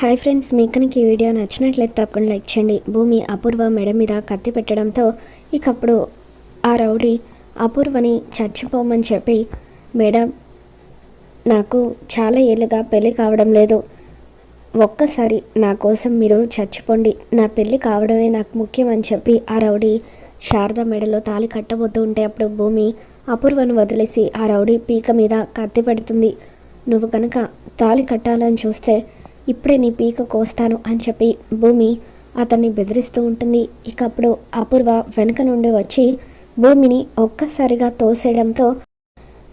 Hi friends మీకు కనుక ఈ వీడియో నచ్చినట్లయితే తప్పకుండా లైక్ చేయండి. భూమి అపూర్వ మెడ మీద కత్తి పెట్టడంతో ఇకప్పుడు ఆ రౌడీ అపూర్వని చచ్చిపోమని చెప్పి మేడం నాకు చాలా ఏళ్ళుగా పెళ్ళి కావడం లేదు. ఒక్కసారి నా కోసం మీరు చచ్చిపోండి. నా పెళ్ళి కావడమే నాకు ముఖ్యం అని చెప్పి ఆ రౌడీ శారద మెడలో తాళి కట్టబోతూ ఉంటే అప్పుడు భూమి అపూర్వను వదిలేసి ఆ రౌడీ పీక మీద కత్తి పెడుతుంది. నువ్వు కనుక తాళి కట్టాలని చూస్తే ఇప్పుడే నీ పీక కోస్తాను అని చెప్పి భూమి అతన్ని బెదిరిస్తూ ఉంటుంది. ఇక అప్పుడు అపూర్వ వెనుక నుండి వచ్చి భూమిని ఒక్కసారిగా తోసేయడంతో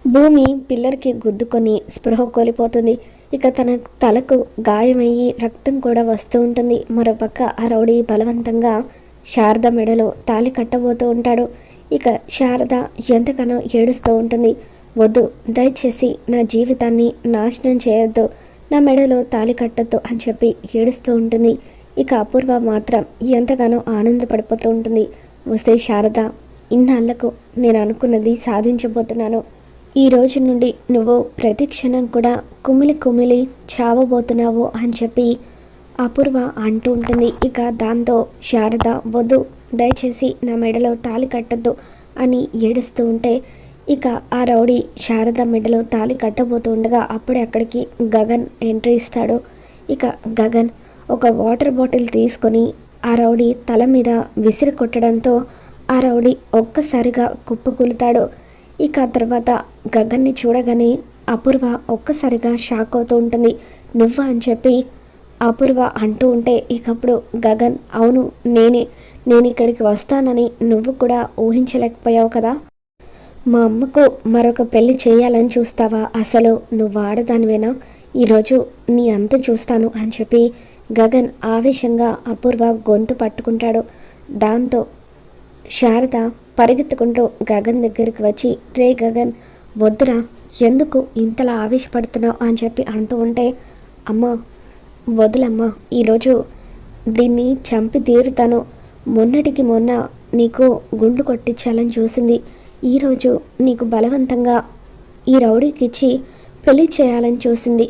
భూమి పిల్లర్కి గుద్దుకొని స్పృహ కోల్పోతుంది. ఇక తన తలకు గాయమయ్యి రక్తం కూడా వస్తూ ఉంటుంది. మరోపక్క ఆ రౌడీ బలవంతంగా శారద మెడలో తాలి కట్టబోతూ ఉంటాడు. ఇక శారద ఎంతగానో ఏడుస్తూ ఉంటుంది. వద్దు దయచేసి నా జీవితాన్ని నాశనం చేయొద్దు. నా మెడలో తాలి కట్టద్దు అని చెప్పి ఏడుస్తూ ఉంటుంది. ఇక అపూర్వ మాత్రం ఎంతగానో ఆనందపడిపోతూ ఉంటుంది. వస్తే శారద ఇన్నాళ్ళకు నేను అనుకున్నది సాధించబోతున్నాను. ఈ రోజు నుండి నువ్వు ప్రతి క్షణం కూడా కుమిలి కుమిలి చావబోతున్నావు అని చెప్పి అపూర్వ అంటూ ఉంటుంది. ఇక దాంతో శారద వద్దు దయచేసి నా మెడలో తాలి కట్టద్దు అని ఏడుస్తూ ఉంటే ఇక ఆ రౌడీ శారద మెడలో తాళి కట్టబోతుండగా అప్పుడే అక్కడికి గగన్ ఎంట్రీ ఇస్తాడు. ఇక గగన్ ఒక వాటర్ బాటిల్ తీసుకొని ఆ రౌడీ తల మీద విసిరి కొట్టడంతో ఆ రౌడీ ఒక్కసారిగా కుప్పకూలుతాడు. ఇక ఆ తర్వాత గగన్ని చూడగానే అపూర్వ ఒక్కసారిగా షాక్ అవుతూ ఉంటుంది. నువ్వా? అని చెప్పి అపూర్వ అంటూ ఉంటే ఇకప్పుడు గగన్ అవును నేనే నేను ఇక్కడికి వస్తానని నువ్వు కూడా ఊహించలేకపోయావు కదా? మా అమ్మకు మరొక పెళ్ళి చేయాలని చూస్తావా? అసలు నువ్వు ఆడదానివేనా? ఈరోజు నీ అంతు చూస్తాను అని చెప్పి గగన్ ఆవేశంగా అపూర్వ గొంతు పట్టుకుంటాడు. దాంతో శారద పరిగెత్తుకుంటూ గగన్ దగ్గరికి వచ్చి రే గగన్ వద్దురా ఎందుకు ఇంతలా ఆవేశపడుతున్నావు? అని చెప్పి అంటూ ఉంటే అమ్మ వదులమ్మా ఈరోజు దీన్ని చంపి తీరుతాను. మొన్నటికి మొన్న నీకు గుండు కొట్టించాలని చూసింది. ఈరోజు నీకు బలవంతంగా ఈ రౌడీకిచ్చి పెళ్ళి చేయాలని చూసింది.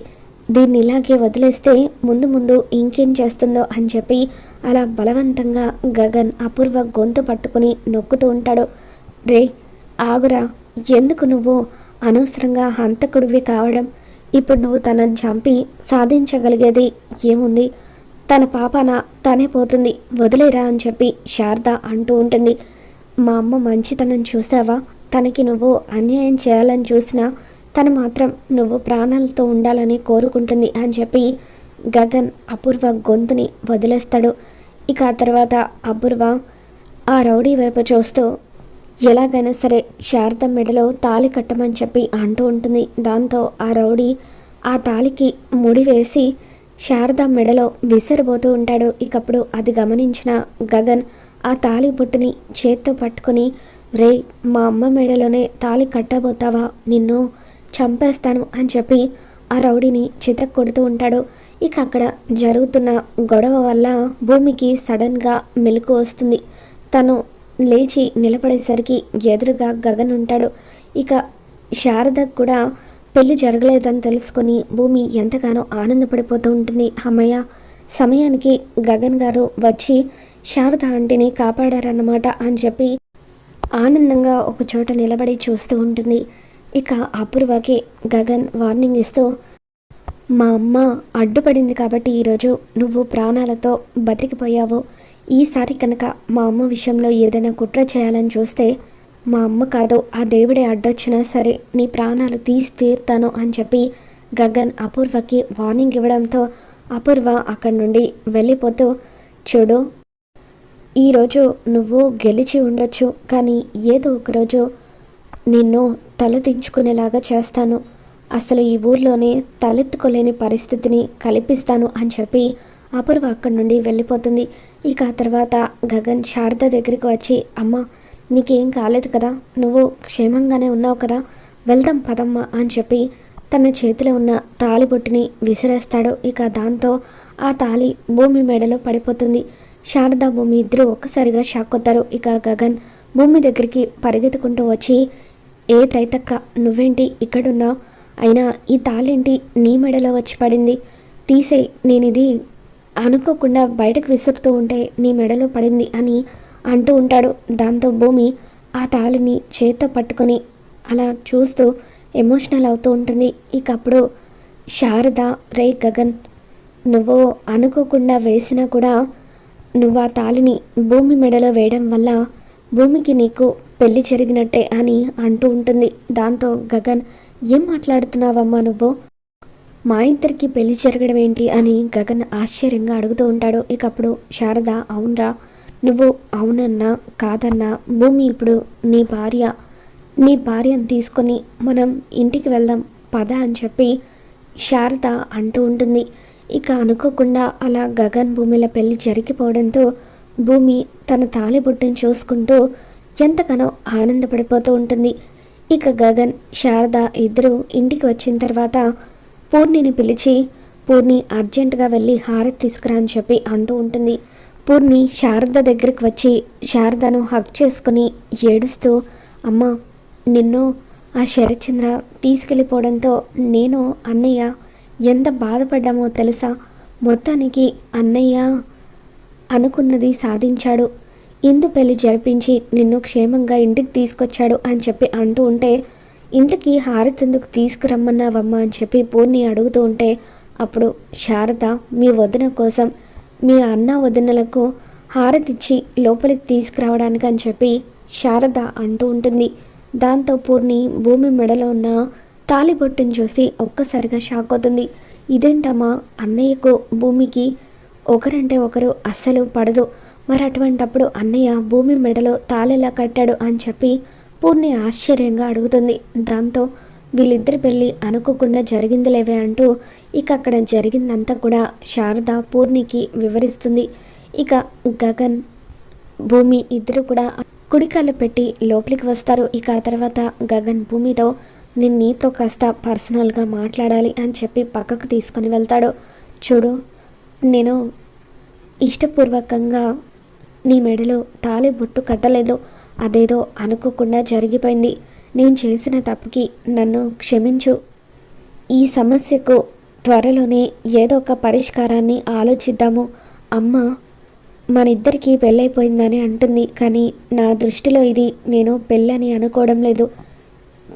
దీన్ని ఇలాగే వదిలేస్తే ముందు ముందు ఇంకేం చేస్తుందో అని చెప్పి అలా బలవంతంగా గగన్ అపూర్వ గొంతు పట్టుకుని నొక్కుతూ ఉంటాడు. రే ఆగురా. ఎందుకు నువ్వు అనవసరంగా హంతకుడివి కావడం? ఇప్పుడు నువ్వు తనని చంపి సాధించగలిగేది ఏముంది? తన పాపన తనే పోతుంది. వదిలేరా అని చెప్పి శారద అంటూ ఉంటుంది. మా అమ్మ మంచితనం చూసావా? తనకి నువ్వు అన్యాయం చేయాలని చూసినా తను మాత్రం నువ్వు ప్రాణాలతో ఉండాలని కోరుకుంటుంది అని చెప్పి గగన్ అపూర్వ గొంతుని వదిలేస్తాడు. ఇక ఆ తర్వాత అపూర్వ ఆ రౌడీ వైపు చూస్తూ ఎలాగైనా సరే శారద మెడలో తాళి కట్టమని చెప్పి అంటూ ఉంటుంది. దాంతో ఆ రౌడీ ఆ తాలికి ముడి వేసి శారద మెడలో విసిరబోతూ ఉంటాడు. ఇకప్పుడు అది గమనించిన గగన్ ఆ తాలి బొట్టుని చేత్తో పట్టుకొని రే మా అమ్మ మెడలోనే తాలి కట్టబోతావా? నిన్ను చంపేస్తాను అని చెప్పి ఆ రౌడీని చితక్ కొడుతూ ఉంటాడు. ఇక అక్కడ జరుగుతున్న గొడవ వల్ల భూమికి సడన్గా మెలకు వస్తుంది. తను లేచి నిలబడేసరికి ఎదురుగా గగన్ ఉంటాడు. ఇక శారదకు కూడా పెళ్ళి జరగలేదని తెలుసుకొని భూమి ఎంతగానో ఆనందపడిపోతూ ఉంటుంది. అమ్మయ్య సమయానికి గగన్ గారు వచ్చి శారద ఆంటీని కాపాడారన్నమాట అని చెప్పి ఆనందంగా ఒక చోట నిలబడి చూస్తూ ఉంటుంది. ఇక అపూర్వకి గగన్ వార్నింగ్ ఇస్తూ మా అమ్మ అడ్డుపడింది కాబట్టి ఈరోజు నువ్వు ప్రాణాలతో బతికిపోయావు. ఈసారి కనుక మా అమ్మ విషయంలో ఏదైనా కుట్ర చేయాలని చూస్తే మా అమ్మ కాదు ఆ దేవుడే అడ్డొచ్చినా సరే నీ ప్రాణాలు తీసి తీరుతాను అని చెప్పి గగన్ అపూర్వకి వార్నింగ్ ఇవ్వడంతో అపూర్వ అక్కడి నుండి వెళ్ళిపోతూ చూడు ఈరోజు నువ్వు గెలిచి ఉండొచ్చు కానీ ఏదో ఒకరోజు నిన్ను తలదించుకునేలాగా చేస్తాను. అసలు ఈ ఊర్లోనే తలెత్తుకోలేని పరిస్థితిని కల్పిస్తాను అని చెప్పి అపూర్వ అక్కడి నుండి వెళ్ళిపోతుంది. ఇక ఆ తర్వాత గగన్ శారద దగ్గరికి వచ్చి అమ్మ నీకేం కాలేదు కదా? నువ్వు క్షేమంగానే ఉన్నావు కదా? వెళ్దాం పదమ్మ అని చెప్పి తన చేతిలో ఉన్న తాలిబొట్టుని విసిరేస్తాడు. ఇక దాంతో ఆ తాలి భూమి మెడలో పడిపోతుంది. శారద భూమి ఇద్దరు ఒక్కసారిగా షాక్ అవుతారు. ఇక గగన్ భూమి దగ్గరికి పరిగెత్తుకుంటూ వచ్చి ఏ తైతక్క నువ్వేంటి ఇక్కడున్నావు? అయినా ఈ తాళేంటి నీ మెడలో వచ్చి పడింది? తీసే నేను ఇది అనుకోకుండా బయటకు విసురుతూ ఉంటే నీ మెడలో పడింది అని అంటూ ఉంటాడు. దాంతో భూమి ఆ తాళిని చేత్తో పట్టుకొని అలా చూస్తూ ఎమోషనల్ అవుతూ ఉంటుంది. ఇక అప్పుడు శారద రే గగన్ నువ్వు అనుకోకుండా వేసినా కూడా నువ్వు ఆ తాళిని భూమి మెడలో వేయడం వల్ల భూమికి నీకు పెళ్ళి జరిగినట్టే అని అంటూ ఉంటుంది. దాంతో గగన్ ఏం మాట్లాడుతున్నావమ్మా నువ్వు? మా ఇద్దరికి పెళ్ళి జరగడం ఏంటి? అని గగన్ ఆశ్చర్యంగా అడుగుతూ ఉంటాడు. ఇక అప్పుడు శారద అవునరా నువ్వు అవునన్నా కాదన్నా భూమి ఇప్పుడు నీ భార్య నీ భార్యను తీసుకొని మనం ఇంటికి వెళ్దాం పద అని చెప్పి శారద అంటూ ఉంటుంది. ఇక అనుకోకుండా అలా గగన్ భూమిల పెళ్ళి జరిగిపోవడంతో భూమి తన తాలిబుట్టను చూసుకుంటూ ఎంతగానో ఆనందపడిపోతూ ఉంటుంది. ఇక గగన్ శారద ఇద్దరు ఇంటికి వచ్చిన తర్వాత పూర్ణిని పిలిచి పూర్ణి అర్జెంటుగా వెళ్ళి హారతి తీసుకురా అని చెప్పి అంటూ ఉంటుంది. పూర్ణి శారద దగ్గరికి వచ్చి శారదను హక్ చేసుకుని ఏడుస్తూ అమ్మ నిన్ను ఆ శరత్చంద్ర తీసుకెళ్ళిపోవడంతో నేను అన్నయ్య ఎంత బాధపడ్డామో తెలుసా? మొత్తానికి అన్నయ్య అనుకున్నది సాధించాడు. ఇందు పెళ్ళి జరిపించి నిన్ను క్షేమంగా ఇంటికి తీసుకొచ్చాడు అని చెప్పి అంటూ ఉంటే ఇంటికి హారతి ఎందుకు తీసుకురమ్మన్నావమ్మా అని చెప్పి పూర్ణి అడుగుతూ ఉంటే అప్పుడు శారద మీ వదిన కోసం మీ అన్న వదినలకు హారతిచ్చి లోపలికి తీసుకురావడానికి అని చెప్పి శారద అంటూ ఉంటుంది. దాంతో పూర్ణి భూమి మెడలో ఉన్న తాలిబొట్టును చూసి ఒక్కసారిగా షాక్ అవుతుంది ఇదేంటమ్మా? అన్నయ్యకు భూమికి ఒకరంటే ఒకరు అస్సలు పడదు. మరి అటువంటప్పుడు అన్నయ్య భూమి మెడలో తాళెలా కట్టాడు అని చెప్పి పూర్ణి ఆశ్చర్యంగా అడుగుతుంది. దాంతో వీళ్ళిద్దరి పెళ్ళి అనుకోకుండా జరిగిందిలేవే అంటూ ఇక అక్కడ జరిగిందంతా కూడా శారద పూర్ణికి వివరిస్తుంది. ఇక గగన్ భూమి ఇద్దరు కూడా కుడికాలు పెట్టి లోపలికి వస్తారు. ఇక ఆ తర్వాత గగన్ భూమితో నేను నీతో కాస్త పర్సనల్గా మాట్లాడాలి అని చెప్పి పక్కకు తీసుకొని వెళ్తాడు. చూడు నేను ఇష్టపూర్వకంగా నీ మెడలో తాళి బొట్టు కట్టలేదు. అదేదో అనుకోకుండా జరిగిపోయింది. నేను చేసిన తప్పుకి నన్ను క్షమించు. ఈ సమస్యకు త్వరలోనే ఏదో ఒక పరిష్కారాన్ని ఆలోచిద్దాము. అమ్మ మన ఇద్దరికీ పెళ్ళైపోయిందని అంటుంది. కానీ నా దృష్టిలో ఇది నేను పెళ్ళని అనుకోవడం లేదు.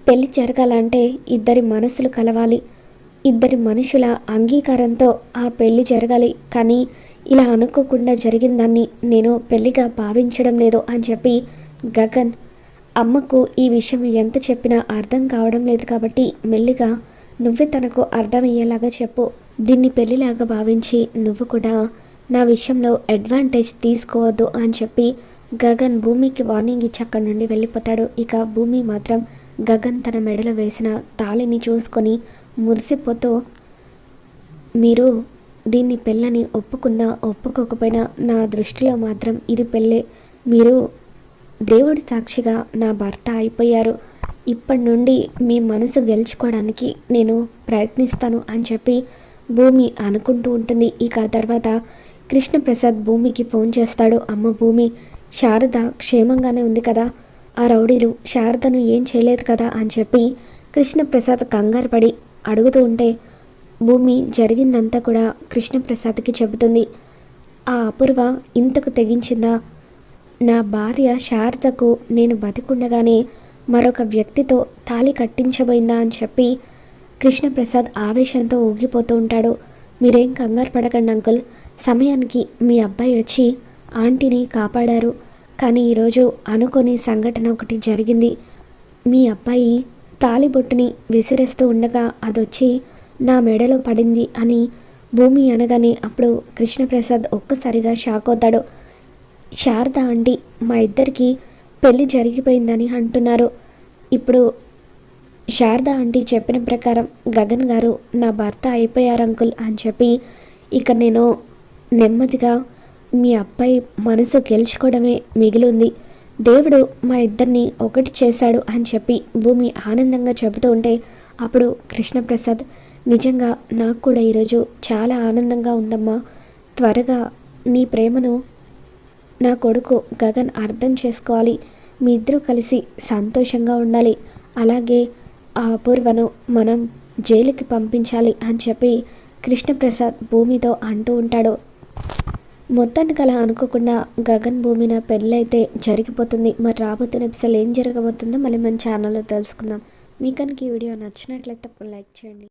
పెళ్ళి జరగాలంటే ఇద్దరి మనసులు కలవాలి. ఇద్దరి మనుషుల అంగీకారంతో ఆ పెళ్ళి జరగాలి. కానీ ఇలా అనుకోకుండా జరిగిందాన్ని నేను పెళ్ళిగా భావించడం లేదు అని చెప్పి గగన్ అమ్మకు ఈ విషయం ఎంత చెప్పినా అర్థం కావడం లేదు కాబట్టి మెల్లిగా నువ్వే తనకు అర్థమయ్యేలాగా చెప్పు. దీన్ని పెళ్ళిలాగా భావించి నువ్వు కూడా నా విషయంలో అడ్వాంటేజ్ తీసుకోవద్దు అని చెప్పి గగన్ భూమికి వార్నింగ్ ఇచ్చి అక్కడి నుండి వెళ్ళిపోతాడు. ఇక భూమి మాత్రం గగన్ తన మెడలో వేసిన తాళిని చూసుకొని మురిసిపోతూ మీరు దీన్ని పెళ్ళని ఒప్పుకున్నా ఒప్పుకోకపోయినా నా దృష్టిలో మాత్రం ఇది పెళ్ళే. మీరు దేవుడి సాక్షిగా నా భర్త అయిపోయారు. ఇప్పటి నుండి మీ మనసు గెలుచుకోవడానికి నేను ప్రయత్నిస్తాను అని చెప్పి భూమి అనుకుంటూ ఉంటుంది. ఇక తర్వాత కృష్ణప్రసాద్ భూమికి ఫోన్ చేస్తాడు. అమ్మ భూమి శారద క్షేమంగానే ఉంది కదా. ఆ రౌడీలు శారదను ఏం చేయలేదు కదా అని చెప్పి కృష్ణప్రసాద్ కంగారు పడి అడుగుతూ ఉంటే భూమి జరిగిందంతా కూడా కృష్ణప్రసాద్కి చెబుతుంది. ఆ అపూర్వ ఇంతకు తెగించిందా? నా భార్య శారదకు నేను బతికుండగానే మరొక వ్యక్తితో తాలి కట్టించబోయిందా అని చెప్పి కృష్ణప్రసాద్ ఆవేశంతో ఊగిపోతూ ఉంటాడు. మీరేం కంగారు పడకండి అంకుల్. సమయానికి మీ అబ్బాయి వచ్చి ఆంటీని కాపాడారు. కానీ ఈరోజు అనుకోని సంఘటన ఒకటి జరిగింది. మీ అబ్బాయి తాలిబొట్టుని విసిరేస్తూ ఉండగా అదొచ్చి నా మెడలో పడింది అని భూమి అనగానే అప్పుడు కృష్ణప్రసాద్ ఒక్కసారిగా షాక్ అవుతాడు. శారద ఆంటీ మా ఇద్దరికి పెళ్ళి జరిగిపోయిందని అంటున్నారు. ఇప్పుడు శారద ఆంటీ చెప్పిన ప్రకారం గగన్ గారు నా భర్త అయిపోయారు అంకుల్ అని చెప్పి ఇక నేను నెమ్మదిగా మీ అబ్బాయి మనసు గెలుచుకోవడమే మిగిలింది. దేవుడు మా ఇద్దరిని ఒకటి చేశాడు అని చెప్పి భూమి ఆనందంగా చెబుతూ ఉంటే అప్పుడు కృష్ణప్రసాద్ నిజంగా నాకు కూడా ఈరోజు చాలా ఆనందంగా ఉందమ్మా. త్వరగా నీ ప్రేమను నా కొడుకు గగన్ అర్థం చేసుకోవాలి. మీ ఇద్దరూ కలిసి సంతోషంగా ఉండాలి. అలాగే ఆ అపూర్వను మనం జైలుకి పంపించాలి అని చెప్పి కృష్ణప్రసాద్ భూమితో అంటూ ఉంటాడు. మొత్తానికి అలా అనుకోకుండా గగన్ భూమిన పెళ్ళైతే జరిగిపోతుంది. మరి రాబోతున్న ఎపిసోడ్ ఏం జరగబోతుందో మళ్ళీ మన ఛానల్లో తెలుసుకుందాం. మీకు కనుక ఈ వీడియో నచ్చినట్లయితే తప్పకుండా లైక్ చేయండి.